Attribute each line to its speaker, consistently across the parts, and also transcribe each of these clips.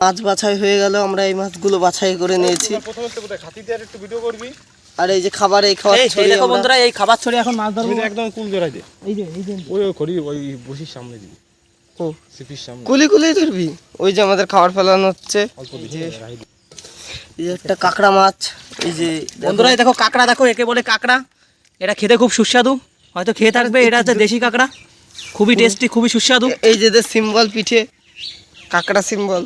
Speaker 1: মাছ বাছাই হয়ে গেল আমরা এই মাছগুলো বাছাই করে নিয়েছি। আর এই যে খাবার এই খাবার ছড়িয়ে
Speaker 2: দেখো বন্ধুরা এই খাবার ছড়ি এখন মাছ ধরবো।
Speaker 3: একদম কুল জড়াই দে
Speaker 2: এই যে এই যে।
Speaker 3: ওই ওই করি ওই বসির সামনে দিবি
Speaker 1: ও,
Speaker 3: সিপির সামনে।
Speaker 1: কুলি কুলি ধরবি? ওই যে আমাদের খাবার ফেলানো হচ্ছে। এই যে একটা কাঁকড়া মাছ এই যে
Speaker 2: বন্ধুরা এই দেখো কাঁকড়া দেখো একে বলে কাঁকড়া। এটা খেতে খুব সুস্বাদু। হয়তো খেয়ে থাকবে এটা হচ্ছে দেশি কাঁকড়া। খুবই টেস্টি খুবই সুস্বাদু।
Speaker 1: এই যে সিম্বল পিঠে কাঁকড়া সিম্বল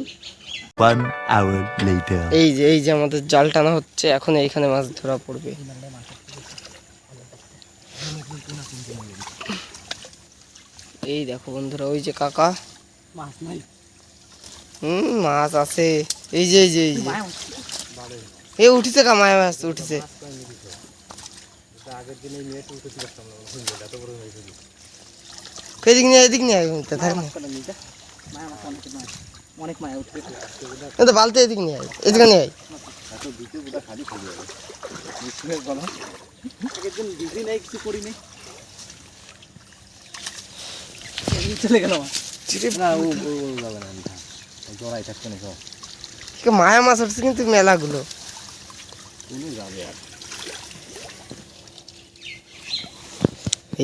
Speaker 4: One hour later.
Speaker 1: এই যে এই যে আমাদের জাল টানা হচ্ছে এখন এইখানে মাছ ধরা পড়বে। এই দেখো বন্ধুরা ওই যে কাকা।
Speaker 2: মাছ নাই।
Speaker 1: হুম মাছ আছে। এই যে এই যে এই যে। এ উঠেছে কামায় মাছ উঠেছে। এদিক নিয়ে এদিক নিয়ে আয়, তা থাক না।
Speaker 2: অনেক মায়া উঠবে।
Speaker 1: বালতি এদিক নিয়ে আয়, এদিকে নিয়ে আয়।
Speaker 2: বিজি নেই কিছু করি নেই এমনি চলে গেল
Speaker 1: মায়া মাছ উঠছে কিন্তু মেলাগুলো।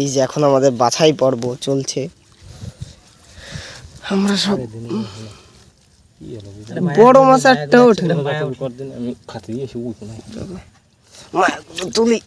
Speaker 1: এই যে এখন আমাদের বাছাই পর্ব চলছে। আমরা সব বড় মাছ একটা ওঠে না।
Speaker 3: আমি খাতে দিয়ে এসে উঠবো না।
Speaker 1: মায়াগুলো তুলি